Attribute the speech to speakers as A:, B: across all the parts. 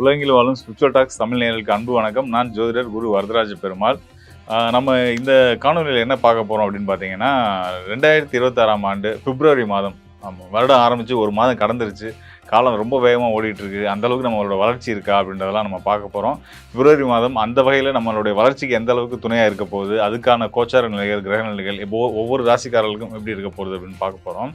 A: உலகில் வாழும் spiritual tax Tamil நேயர்களுக்கு அன்பு வணக்கம். நான் ஜோதிடர் குரு வரதராஜ பெருமாள். நம்ம இந்த காணொலியில் என்ன பார்க்க போகிறோம் அப்படின்னு பார்த்தீங்கன்னா ரெண்டாயிரத்தி இருபத்தாறாம் ஆண்டு பிப்ரவரி மாதம். ஆமாம் வருடம் ஆரம்பித்து ஒரு மாதம் கடந்துருச்சு. காலம் ரொம்ப வேகமாக ஓடிட்டுருக்கு. அந்தளவுக்கு அந்த அளவுக்கு நம்மளோட வளர்ச்சி இருக்கா அப்படின்றதெல்லாம் நம்ம பார்க்க போகிறோம் பிப்ரவரி மாதம் அந்த வகையில் நம்மளுடைய வளர்ச்சிக்கு எந்த அளவுக்கு துணையாக இருக்க போகுது அதுக்கான கோச்சார நிலைகள் கிரக நிலைகள் இப்போ ஒவ்வொரு ராசிக்காரர்களுக்கும் எப்படி இருக்க போகுது அப்படின்னு பார்க்க போகிறோம்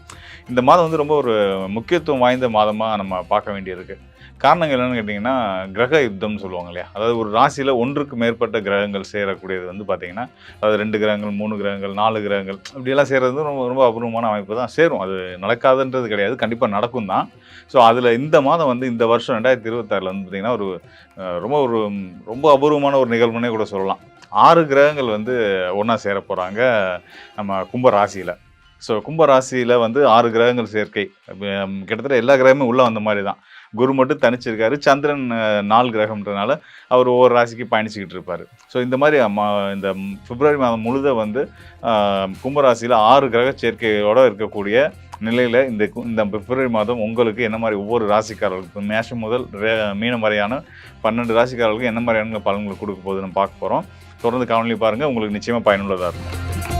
A: இந்த மாதம் வந்து ரொம்ப ஒரு முக்கியத்துவம் வாய்ந்த மாதமாக நம்ம பார்க்க வேண்டியிருக்கு. காரணங்கள் என்னென்னு கேட்டிங்கன்னா கிரக யுத்தம்னு சொல்லுவாங்க இல்லையா? அதாவது ஒரு ராசியில் ஒன்றுக்கு மேற்பட்ட கிரகங்கள் சேரக்கூடியது வந்து பார்த்திங்கன்னா அதாவது ரெண்டு கிரகங்கள் மூணு கிரகங்கள் நாலு கிரகங்கள் இப்படியெல்லாம் சேர்றது வந்து ரொம்ப ரொம்ப அபூர்வமான அமைப்பு தான். சேரும். அது நடக்காதுன்றது கிடையாது. கண்டிப்பாக நடக்கும் தான். ஸோ அதில் இந்த மாதம் வந்து இந்த வருஷம் ரெண்டாயிரத்தி இருபத்தாறில் வந்து பார்த்திங்கன்னா ஒரு ரொம்ப ஒரு ரொம்ப அபூர்வமான ஒரு நிகழ்வுனே கூட சொல்லலாம். ஆறு கிரகங்கள் வந்து ஒன்றா சேர போகிறாங்க நம்ம கும்ப ராசியில். ஸோ கும்ப ராசியில் வந்து ஆறு கிரகங்கள் சேர்க்கை. கிட்டத்தட்ட எல்லா கிரகமும் உள்ளே வந்த மாதிரி தான். குரு மட்டும் தனிச்சிருக்காரு. சந்திரன் நாலு கிரகம்ன்றனால அவர் ஒவ்வொரு ராசிக்கு பயணிச்சுக்கிட்டு இருப்பார். ஸோ இந்த மாதிரி இந்த பிப்ரவரி மாதம் முழுத வந்து கும்பராசியில் ஆறு கிரக சேர்க்கையோடு இருக்கக்கூடிய நிலையில் இந்த இந்த பிப்ரவரி மாதம் உங்களுக்கு என்ன மாதிரி ஒவ்வொரு ராசிக்காரர்களுக்கும் மேஷம் முதல் மீன மீனம் வரையான பன்னெண்டு ராசிக்காரர்களுக்கு என்ன மாதிரியான பலன்களை கொடுக்க போகுதுன்னு பார்க்க போகிறோம் தொடர்ந்து காணொலி பாருங்கள் உங்களுக்கு நிச்சயமாக பயனுள்ளதாக இருக்கும்.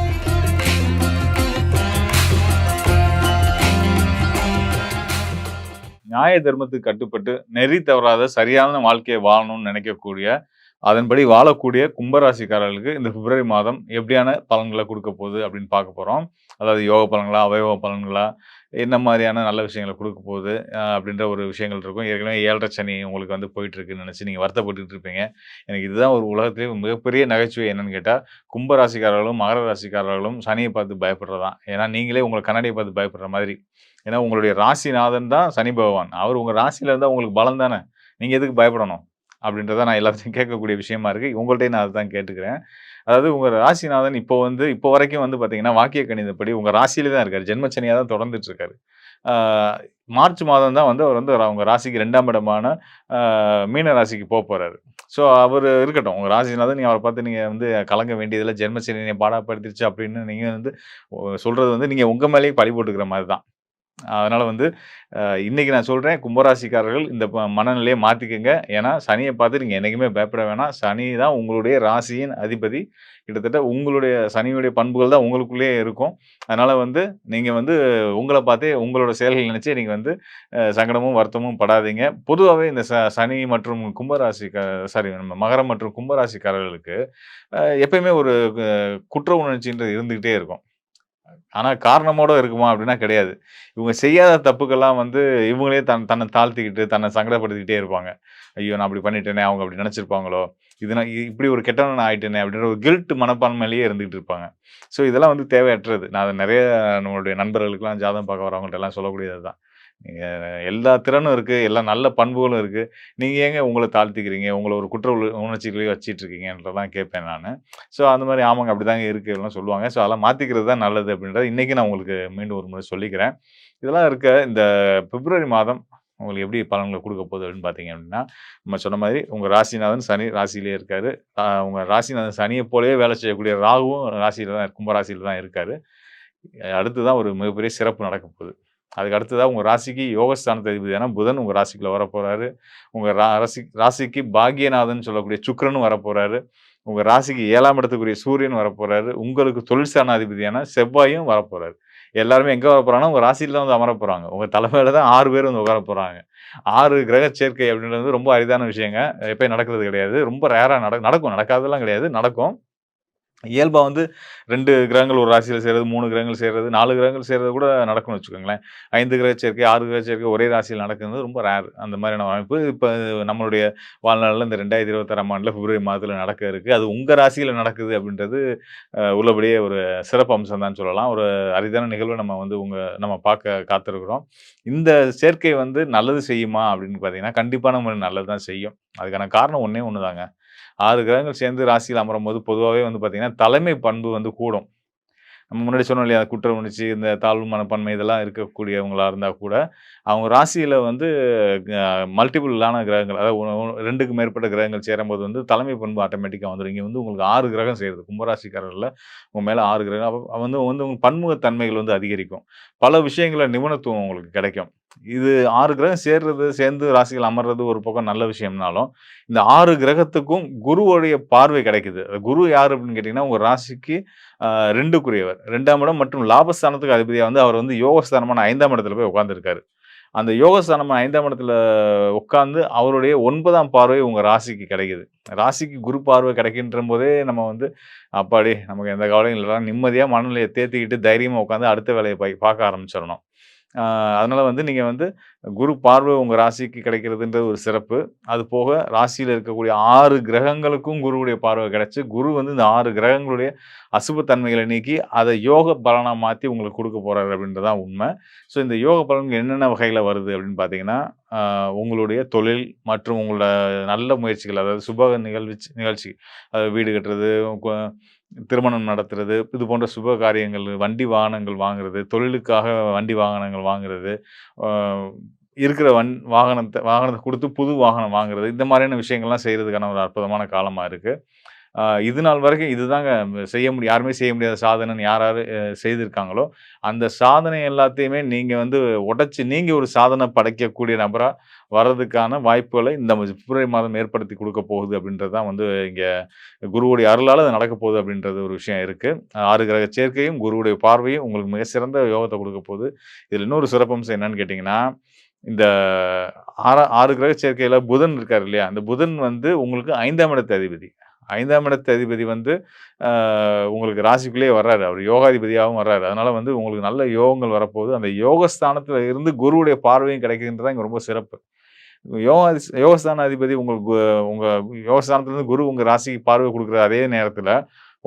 A: நியாய தர்மத்துக்கு கட்டுப்பட்டு நெறி தவறாத சரியான வாழ்க்கையை வாழணும்னு நினைக்கக்கூடிய அதன்படி வாழக்கூடிய கும்பராசிக்காரர்களுக்கு இந்த பிப்ரவரி மாதம் எப்படியான பலன்களை கொடுக்க போகுது அப்படின்னு பார்க்க போகிறோம் அதாவது யோக பலன்களா அவயோக பலன்களா என்ன மாதிரியான நல்ல விஷயங்களை கொடுக்க போகுது அப்படின்ற ஒரு விஷயங்கள் இருக்கும். ஏற்கனவே ஏழரை சனி உங்களுக்கு வந்து போயிட்டுருக்குன்னு நினச்சி நீங்கள் வருத்தப்பட்டுட்டு இருப்பீங்க. எனக்கு இதுதான் ஒரு உலகத்திலே மிகப்பெரிய நகைச்சுவை என்னன்னு கேட்டால் கும்ப ராசிக்காரர்களும் மகர ராசிக்காரர்களும் சனியை பார்த்து பயப்படுறதான் ஏன்னா நீங்களே உங்களை கண்ணாடியை பார்த்து பயப்படுற மாதிரி. ஏன்னா உங்களுடைய ராசிநாதன் தான் சனி பகவான். அவர் உங்கள் ராசியில் இருந்தால் உங்களுக்கு பலம் தானே? நீங்கள் எதுக்கு பயப்படணும்? அப்படின்றத நான் எல்லாத்தையும் கேட்கக்கூடிய விஷயமா இருக்குது உங்கள்கிட்டயும் நான் அதுதான் கேட்டுக்கிறேன். அதாவது உங்கள் ராசிநாதன் இப்போ வந்து இப்போ வரைக்கும் வந்து பார்த்தீங்கன்னா வாக்கிய கணிதப்படி உங்கள் ராசியிலே தான் இருக்கார். ஜென்மச்சனியாக தான் தொடர்ந்துட்டு இருக்காரு. மார்ச் மாதம் தான் வந்து அவர் வந்து அவங்க ராசிக்கு ரெண்டாம் இடமான மீன ராசிக்கு போக போகிறாரு ஸோ அவர் இருக்கட்டும். உங்கள் ராசிநாதன் நீங்கள் அவரை பார்த்து நீங்கள் வந்து கலங்க வேண்டியதில் ஜென்மச்சனியை பாடப்படுத்திடுச்சு அப்படின்னு நீங்கள் வந்து சொல்கிறது வந்து நீங்கள் உங்கள் மேலேயே பழி போட்டுக்கிற மாதிரி தான். அதனால் வந்து இன்றைக்கி நான் சொல்கிறேன் கும்பராசிக்காரர்கள் இந்த மனநிலையை மாற்றிக்கோங்க ஏன்னா சனியை பார்த்து நீங்கள் என்றைக்குமே பயப்பட வேணாம். சனி தான் உங்களுடைய ராசியின் அதிபதி. கிட்டத்தட்ட உங்களுடைய சனியுடைய பண்புகள் தான் உங்களுக்குள்ளேயே இருக்கும். அதனால் வந்து நீங்கள் வந்து உங்களை பார்த்தே உங்களோட செயல்கள் நினச்சி நீங்கள் வந்து சங்கடமும் வருத்தமும் படாதீங்க. பொதுவாகவே இந்த ச சனி மற்றும் கும்பராசிக்க சாரி நம்ம மகரம் மற்றும் கும்பராசிக்காரர்களுக்கு எப்பயுமே ஒரு குற்ற உணர்ச்சின்றது இருந்துக்கிட்டே இருக்கும். ஆனால் காரணமோட இருக்குமா அப்படின்னா கிடையாது. இவங்க செய்யாத தப்புக்கெல்லாம் வந்து இவங்களே தன் தன்னை தாழ்த்திக்கிட்டு தன்னை சங்கடப்படுத்திக்கிட்டே இருப்பாங்க. ஐயோ நான் அப்படி பண்ணிட்டேனே அவங்க அப்படி நினச்சிருப்பாங்களோ? இது நான் இ- இப்படி ஒரு கெட்டவன் நான் ஆயிட்டேனே அப்படின்ற ஒரு கில்ட் மனப்பான்மையிலேயே இருந்துகிட்டு இருப்பாங்க. ஸோ இதெல்லாம் வந்து தேவையற்றது. நான் அதை நிறைய நம்மளுடைய நண்பர்களுக்கெல்லாம் ஜாதகம் பார்க்க வரவங்கள்ட்ட எல்லாம் சொல்லக்கூடியது தான் எல்லா திறனும் இருக்குது எல்லா நல்ல பண்புகளும் இருக்குது நீங்கள் ஏங்க உங்களை தாழ்த்திக்கிறீங்க? உங்களை ஒரு குற்ற உணர்ச்சிகளையும் வச்சிட்டு இருக்கீங்கன்றதான் கேட்பேன் நான். ஸோ அந்த மாதிரி ஆமாங்க அப்படி தாங்க இருக்குது எல்லாம் சொல்லுவாங்க. ஸோ அதெல்லாம் மாற்றிக்கிறது தான் நல்லது அப்படின்றத இன்றைக்கி நான் உங்களுக்கு மீண்டும் ஒரு முறை சொல்லிக்கிறேன். இதெல்லாம் இருக்க இந்த பிப்ரவரி மாதம் உங்களுக்கு எப்படி பலன்களை கொடுக்க போகுது அப்படின்னு பார்த்தீங்க அப்படின்னா நம்ம சொன்ன மாதிரி உங்கள் ராசிநாதன் சனி ராசியிலே இருக்கார். உங்கள் ராசிநாதன் சனியை போலவே வேலை செய்யக்கூடிய ராகுவும் ராசியில தான் கும்ப ராசியில தான் இருக்கார். அடுத்து தான் ஒரு மிகப்பெரிய சிறப்பு நடக்க போகுது. அதுக்கு அடுத்ததாக உங்கள் ராசிக்கு யோகஸ்தானத்தை அதிபதியான புதன் உங்கள் ராசிக்குள்ள வரப்போகிறாரு உங்கள் ராசி ராசிக்கு பாக்யநாதன் சொல்லக்கூடிய சுக்கரனும் வரப்போகிறாரு உங்கள் ராசிக்கு ஏழாம் இடத்துக்குரிய சூரியன் வரப்போகிறாரு உங்களுக்கு தொழில் ஸ்தானாதிபதியான செவ்வாயும் வரப்போகிறாரு எல்லாருமே எங்கே வர போகிறாங்கன்னா உங்கள் ராசியில் தான் வந்து அமர போகிறாங்க உங்கள் தலைமையில் தான் ஆறு பேர் வந்து உட்கார போகிறாங்க ஆறு கிரக சேர்க்கை அப்படின்றது வந்து ரொம்ப அரிதான விஷயங்க. எப்பயும் நடக்கிறது கிடையாது. ரொம்ப ரேராக நட நடக்கும். நடக்காதெல்லாம் கிடையாது. நடக்கும். இயல்பாக வந்து ரெண்டு கிரகங்கள் ஒரு ராசியில் சேர்றது மூணு கிரகங்கள் சேர்றது நாலு கிரகங்கள் சேர்றது கூட நடக்கும்னு வச்சுக்கோங்களேன். ஐந்து கிரக சேர்க்கை ஆறு கிரக சேர்க்கை ஒரே ராசியில் நடக்குறது ரொம்ப ரேர் அந்த மாதிரியான அமைப்பு. இப்போ நம்மளுடைய வாழ்நாளில் இந்த ரெண்டாயிரத்தி இருபத்தாறாம் ஆண்டில் பிப்ரவரி மாதத்தில் நடக்க இருக்குது அது உங்கள் ராசியில் நடக்குது அப்படின்றது உள்ளபடியே ஒரு சிறப்பு அம்சம் தான் சொல்லலாம். ஒரு அரிதான நிகழ்வை நம்ம வந்து உங்கள் நம்ம பார்க்க காத்திருக்கிறோம். இந்த சேர்க்கை வந்து நல்லது செய்யுமா அப்படின்னு பார்த்தீங்கன்னா கண்டிப்பான நம்ம நல்லது தான் செய்யும். அதுக்கான காரணம் ஒன்றே ஒன்று தாங்க ஆறு கிரகங்கள் சேர்ந்து ராசியில் அமரும் போது பொதுவாகவே வந்து பார்த்திங்கன்னா தலைமை பண்பு வந்து கூடும். நம்ம முன்னாடி சொன்னோம் இல்லையா குற்ற உணர்ச்சி இந்த தாழ்வு மனப்பான்மை இதெல்லாம் இருக்கக்கூடியவங்களாக இருந்தால் கூட அவங்க ராசியில் வந்து மல்டிபிளான கிரகங்கள் அதாவது ரெண்டுக்கு மேற்பட்ட கிரகங்கள் சேரும்போது வந்து தலைமை பண்பு ஆட்டோமேட்டிக்காக வந்துடும் இங்கே வந்து உங்களுக்கு ஆறு கிரகம் சேருது. கும்பராசிக்காரரில் உங்கள் மேலே ஆறு கிரகம் அப்போ வந்து வந்து உங்கள் பன்முகத்தன்மைகள் வந்து அதிகரிக்கும். பல விஷயங்கள நிபுணத்துவம் உங்களுக்கு கிடைக்கும். இது ஆறு கிரகம் சேர்றது, சேர்ந்து ராசிகள் அமர்றது ஒரு பக்கம் நல்ல விஷயம்னாலும், இந்த ஆறு கிரகத்துக்கும் குருவுடைய பார்வை கிடைக்குது. குரு யார் அப்படின்னு கேட்டிங்கன்னா உங்கள் ராசிக்கு ரெண்டுக்குரியவர் ரெண்டாம் இடம் மற்றும் லாபஸ்தானத்துக்கு அதிபதியாக வந்து அவர் வந்து யோகஸ்தானமான ஐந்தாம் இடத்துல போய் உட்காந்துருக்காரு அந்த யோகஸ்தானமான ஐந்தாம் இடத்துல உட்காந்து அவருடைய ஒன்பதாம் பார்வை உங்கள் ராசிக்கு கிடைக்குது. ராசிக்கு குரு பார்வை கிடைக்கின்றம்போதே நம்ம வந்து, அப்பாடி நமக்கு எந்த கவலையும் இல்லைனா நிம்மதியாக மனநிலையை தேத்திக்கிட்டு தைரியமாக உட்காந்து அடுத்த வேலையை பார்க்க ஆரம்பிச்சிடணும் அதனால் வந்து நீங்கள் வந்து குரு பார்வை உங்கள் ராசிக்கு கிடைக்கிறதுன்றது ஒரு சிறப்பு. அது போக ராசியில் இருக்கக்கூடிய ஆறு கிரகங்களுக்கும் குருவுடைய பார்வை கிடைச்சி குரு வந்து இந்த ஆறு கிரகங்களுடைய அசுபத்தன்மைகளை நீக்கி, அதை யோக பலனாக மாற்றி உங்களுக்கு கொடுக்க போகிறார் அப்படின்றது தான் உண்மை ஸோ இந்த யோக பலன்கள் என்னென்ன வகையில் வருது அப்படின்னு பார்த்தீங்கன்னா, உங்களுடைய தொழில் மற்றும் உங்களோட நல்ல முயற்சிகள், அதாவது சுப நிகழ்ச்சி நிகழ்ச்சி அதாவது வீடு கட்டுறது, திருமணம் நடத்துறது, இது போன்ற சுப காரியங்கள், வண்டி வாகனங்கள் வாங்குறது, தொழிலுக்காக வண்டி வாகனங்கள் வாங்குறது, இருக்கிற வன் வாகனத்தை வாகனத்தை கொடுத்து புது வாகனம் வாங்குறது, இந்த மாதிரியான விஷயங்கள்லாம் செய்கிறதுக்கான ஒரு அற்புதமான காலமாக இருக்குது இது நாள் வரைக்கும் இதுதாங்க செய்ய முடியும் யாருமே செய்ய முடியாத சாதனைன்னு யார் யார் செய்திருக்காங்களோ, அந்த சாதனை எல்லாத்தையுமே நீங்கள் வந்து உடச்சி நீங்கள் ஒரு சாதனை படைக்கக்கூடிய நபராக வர்றதுக்கான வாய்ப்புகளை இந்த பிப்ரவரி மாதம் ஏற்படுத்தி கொடுக்க போகுது அப்படின்றது தான் வந்து இங்கே குருவுடைய அருளால் அது நடக்க போகுது அப்படின்றது ஒரு விஷயம் இருக்குது ஆறு கிரக சேர்க்கையும், குருவுடைய பார்வையும் உங்களுக்கு மிக சிறந்த யோகத்தை கொடுக்க போகுது. இதில் இன்னொரு சிறப்பம்சம் என்னன்னு கேட்டிங்கன்னா இந்த ஆறா ஆறு கிரக சேர்க்கையில் புதன் இருக்கார் இல்லையா? அந்த புதன் வந்து உங்களுக்கு ஐந்தாம் இடத்து அதிபதி. ஐந்தாம் இடத்து அதிபதி வந்து உங்களுக்கு ராசிக்குள்ளேயே வர்றாரு. அவர் யோகாதிபதியாகவும் வர்றாரு. அதனால வந்து உங்களுக்கு நல்ல யோகங்கள் வரப்போகுது. அந்த யோகஸ்தானத்தில் இருந்து குருவுடைய பார்வையும் கிடைக்குதுன்றது தான் ரொம்ப சிறப்பு. யோகாதி யோகஸ்தான அதிபதி உங்களுக்கு உங்கள் யோகஸ்தானத்துலேருந்து குரு உங்கள் ராசிக்கு பார்வை கொடுக்குற அதே நேரத்தில்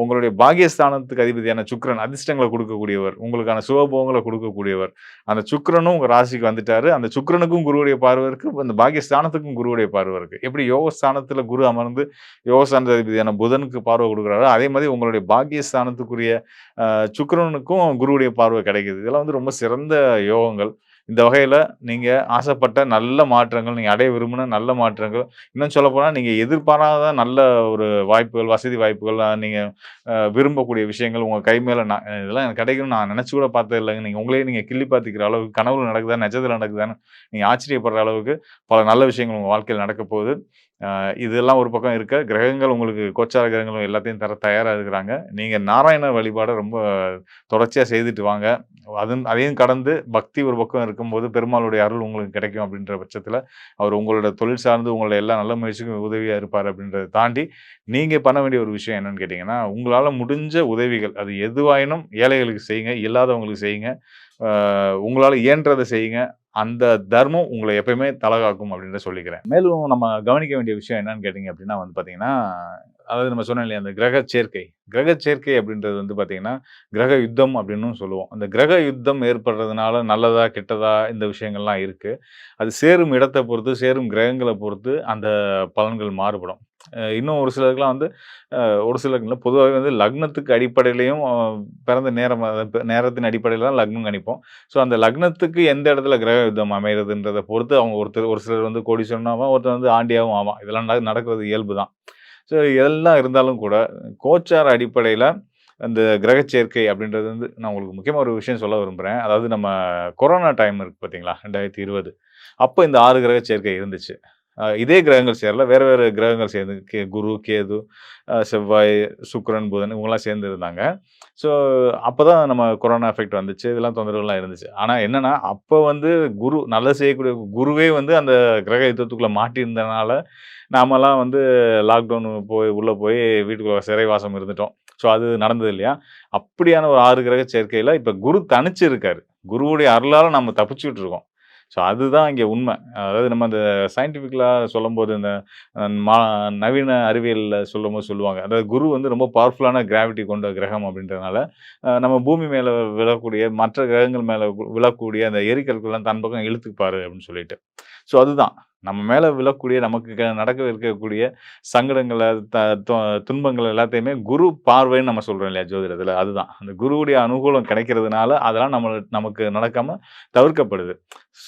A: உங்களுடைய பாகியஸ்தானத்துக்கு அதிபதியான சுக்ரன் அதிர்ஷ்டங்களை கொடுக்கக்கூடியவர் உங்களுக்கான சுகபோகங்களை கொடுக்கக்கூடியவர் அந்த சுக்கிரனும் உங்கள் ராசிக்கு வந்துட்டாரு. அந்த சுக்ரனுக்கும் குருவுடைய பார்வை இருக்கு. அந்த பாகியஸ்தானத்துக்கும் குருவுடைய பார்வை இருக்கு. எப்படி யோகஸ்தானத்தில் குரு அமர்ந்து யோகஸ்தான அதிபதியான புதனுக்கு பார்வை கொடுக்குறாரோ அதே மாதிரி உங்களுடைய பாக்கியஸ்தானத்துக்குரிய சுக்ரனுக்கும் குருவுடைய பார்வை கிடைக்குது. இதெல்லாம் வந்து ரொம்ப சிறந்த யோகங்கள். இந்த வகையில் நீங்கள் ஆசைப்பட்ட நல்ல மாற்றங்கள், நீங்கள் அடைய விரும்பின நல்ல மாற்றங்கள், இன்னும் சொல்லப்போனால் நீங்கள் எதிர்பாராத நல்ல ஒரு வாய்ப்புகள், வசதி வாய்ப்புகள், நீங்கள் விரும்பக்கூடிய விஷயங்கள் உங்கள் கை மேலே நான் இதெல்லாம் எனக்கு கிடைக்கும்னு நான் நினச்சி கூட பார்த்தது இல்லைங்க நீங்கள் உங்களையே நீங்கள் கிள்ளி பார்த்துக்கிற அளவுக்கு கனவுல நடக்குதா, நிஜத்துல நடக்குதான்னு நீங்கள் ஆச்சரியப்படுற அளவுக்கு பல நல்ல விஷயங்கள் உங்கள் வாழ்க்கையில் நடக்க போகுது. இதெல்லாம் ஒரு பக்கம் இருக்க, கிரகங்கள் உங்களுக்கு கோச்சார கிரகங்களும் எல்லாத்தையும் தர தயாராக இருக்கிறாங்க. நீங்கள் நாராயண வழிபாடை ரொம்ப தொடர்ச்சியாக செய்துட்டு வாங்க. அதுவும் அதையும் கடந்து பக்தி ஒரு பக்கம் இருக்கும்போது, பெருமாளுடைய அருள் உங்களுக்கு கிடைக்கும் அப்படின்ற பட்சத்தில் அவர் உங்களோட தொழில் சார்ந்து உங்களோட எல்லா நல்ல முயற்சிக்கும் உதவியாக இருப்பார் அப்படின்றத தாண்டி, நீங்கள் பண்ண வேண்டிய ஒரு விஷயம் என்னென்னு கேட்டிங்கன்னா உங்களால் முடிஞ்ச உதவிகள், அது எதுவாயினும் ஏழைகளுக்கு செய்யுங்க, இல்லாதவங்களுக்கு செய்யுங்க. உங்களால் இயன்றதை செய்யுங்க. அந்த தர்மம் உங்களை எப்பயுமே தலகாக்கும் அப்படின்றத சொல்லிக்கிறேன். மேலும் நம்ம கவனிக்க வேண்டிய விஷயம் என்னன்னு கேட்டிங்க அப்படின்னா வந்து பார்த்தீங்கன்னா, அதாவது நம்ம சொன்னோம் இல்லையா, அந்த கிரக சேர்க்கை. கிரக சேர்க்கை அப்படின்றது வந்து பார்த்தீங்கன்னா, கிரக யுத்தம் அப்படின்னும் சொல்லுவோம். அந்த கிரக யுத்தம் ஏற்படுறதுனால நல்லதா, கெட்டதா இந்த விஷயங்கள்லாம் இருக்குது அது சேரும் இடத்தை பொறுத்து, சேரும் கிரகங்களை பொறுத்து அந்த பலன்கள் மாறுபடும். இன்னும் ஒரு சிலருக்குலாம் வந்து ஒரு சிலருக்கு இல்லை பொதுவாகவே வந்து லக்னத்துக்கு அடிப்படையிலையும் பிறந்த நேரம் நேரத்தின் அடிப்படையில் தான் லக்னம் கணிப்போம். ஸோ அந்த லக்னத்துக்கு எந்த இடத்துல கிரக யுத்தம் அமைகிறதுன்றதை பொறுத்து அவங்க ஒருத்தர் ஒரு சிலர் வந்து கோடீஸ்வரனும் ஆவான், ஒருத்தர் வந்து ஆண்டியாவும் ஆவான். இதெல்லாம் நடக்கிறது இயல்பு தான். ஸோ இதெல்லாம் இருந்தாலும் கூட, கோச்சார அடிப்படையில் அந்த கிரக சேர்க்கை அப்படின்றது வந்து நான் உங்களுக்கு முக்கியமாக ஒரு விஷயம் சொல்ல விரும்புகிறேன் அதாவது நம்ம கொரோனா டைம் இருக்குது பார்த்தீங்களா? ரெண்டாயிரத்து இருபது அப்போ இந்த ஆறு கிரக சேர்க்கை இருந்துச்சு. இதே கிரகங்கள் சேரல. வேற வேற கிரகங்கள் சேர்ந்து கே குரு, கேது, செவ்வாய், சுக்ரன் புதன் இவங்கெல்லாம் சேர்ந்து இருந்தாங்க. ஸோ அப்பதான் நம்ம கொரோனா எஃபெக்ட் வந்துச்சு. இதெல்லாம் தொந்தரவுலாம் இருந்துச்சு. ஆனால் என்னென்னா அப்போ வந்து குரு நல்லா செய்யக்கூடிய குருவே வந்து அந்த கிரக யுத்தத்துக்குள்ளே மாட்டியிருந்தனால, நாமெல்லாம் வந்து லாக்டவுன் போய் உள்ளே போய் வீட்டுக்குள்ள சிறைவாசம் இருந்துட்டோம். ஸோ அது நடந்தது இல்லையா? அப்படியான ஒரு ஆறு கிரக சேர்க்கையில் இப்போ குரு தனிச்சு இருக்காரு. குருவுடைய அருளால் நம்ம தப்பிச்சுக்கிட்டு இருக்கோம். ஸோ அதுதான் இங்கே உண்மை அதாவது நம்ம அந்த சயின்டிஃபிக்கலாக சொல்லும்போது, இந்த மா நவீன அறிவியல்ல சொல்லும்போது சொல்லுவாங்க. அதாவது குரு வந்து ரொம்ப பவர்ஃபுல்லான கிராவிட்டி கொண்ட கிரகம் அப்படின்றதுனால, நம்ம பூமி மேலே விழக்கூடிய மற்ற கிரகங்கள் மேலே விழக்கூடிய அந்த எரிக்கல்கள்லாம் தன் பக்கம் இழுத்துப்பாரு அப்படின்னு சொல்லிட்டு. ஸோ அதுதான். நம்ம மேலே விழக்கூடிய நமக்கு க- நடக்க இருக்கக்கூடிய சங்கடங்களை த துன்பங்கள் எல்லாத்தையுமே குரு பார்வைன்னு நம்ம சொல்கிறோம் இல்லையா ஜோதிடத்தில்? அதுதான். அந்த குருவுடைய அனுகூலம் கிடைக்கிறதுனால அதெல்லாம் நம்ம நமக்கு நடக்காமல் தவிர்க்கப்படுது.